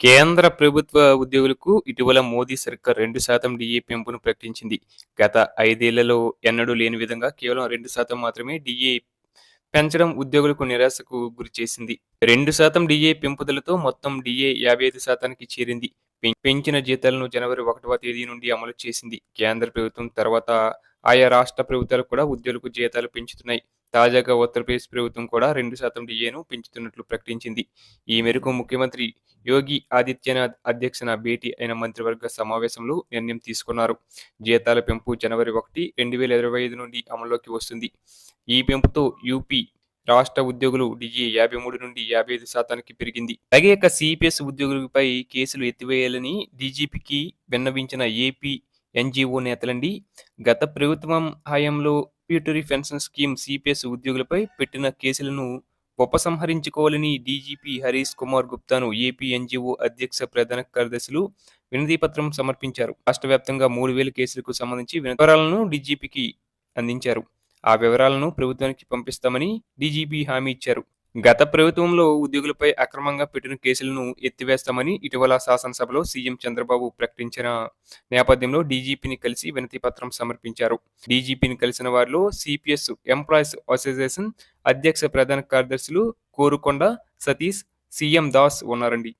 కేంద్ర ప్రభుత్వ ఉద్యోగులకు ఇటీవల మోదీ సర్కార్ రెండు శాతం డిఏ పెంపును ప్రకటించింది. గత ఐదేళ్ళలో ఎన్నడూ లేని విధంగా కేవలం రెండు శాతం మాత్రమే డిఏ పెంచడం ఉద్యోగులకు నిరాశకు గురి చేసింది. రెండు శాతం డిఏ పెంపుదలతో మొత్తం డిఏ యాభై ఐదు శాతానికి చేరింది. పెంచిన జీతాలను జనవరి ఒకటవ తేదీ నుండి అమలు చేసింది. కేంద్ర ప్రభుత్వం తర్వాత ఆయా రాష్ట్ర ప్రభుత్వాలు కూడా ఉద్యోగులకు జీతాలు పెంచుతున్నాయి. తాజాగా ఉత్తరప్రదేశ్ ప్రభుత్వం కూడా రెండు శాతం డిఏను పెంచుతున్నట్లు ప్రకటించింది. ఈ మేరకు ముఖ్యమంత్రి యోగి ఆదిత్యనాథ్ అధ్యక్షన భేటీ అయిన మంత్రివర్గ సమావేశంలో నిర్ణయం తీసుకున్నారు. జీతాల పెంపు జనవరి ఒకటి రెండు వేల ఇరవై ఐదు నుండి అమల్లోకి వస్తుంది. ఈ పెంపుతో యూపీ రాష్ట్ర ఉద్యోగులు డిఏ యాభై మూడు నుండి యాభై ఐదు శాతానికి పెరిగింది. అలాగే యొక్క సిపిఎస్ ఉద్యోగులపై కేసులు ఎత్తివేయాలని డీజీపీకి విన్నవించిన ఏపీ ఎన్జిఓ నేతలండి గత ప్రభుత్వం హయాంలో ప్యూటరీ పెన్షన్ స్కీమ్ సిపిఎస్ ఉద్యోగులపై పెట్టిన కేసులను ఉపసంహరించుకోవాలని డీజీపీ హరీష్ కుమార్ గుప్తాను ఏపీ ఎన్జీఓ అధ్యక్ష ప్రధాన కార్యదర్శులు వినతిపత్రం సమర్పించారు. రాష్ట్ర వ్యాప్తంగా మూడు వేల కేసులకు సంబంధించి వివరాలను డీజీపీకి అందించారు. ఆ వివరాలను ప్రభుత్వానికి పంపిస్తామని డీజీపీ హామీ ఇచ్చారు. గత ప్రభుత్వంలో ఉద్యోగులపై అక్రమంగా పెట్టిన కేసులను ఎత్తివేస్తామని ఇటీవల శాసనసభలో సీఎం చంద్రబాబు ప్రకటించిన నేపథ్యంలో డీజీపీని కలిసి వినతి పత్రం సమర్పించారు. డీజీపీని కలిసిన వారిలో సిపిఎస్ ఎంప్లాయీస్ అసోసియేషన్ అధ్యక్ష ప్రధాన కార్యదర్శులు కోరుకొండ సతీష్ సీఎం దాస్ ఉన్నారండి.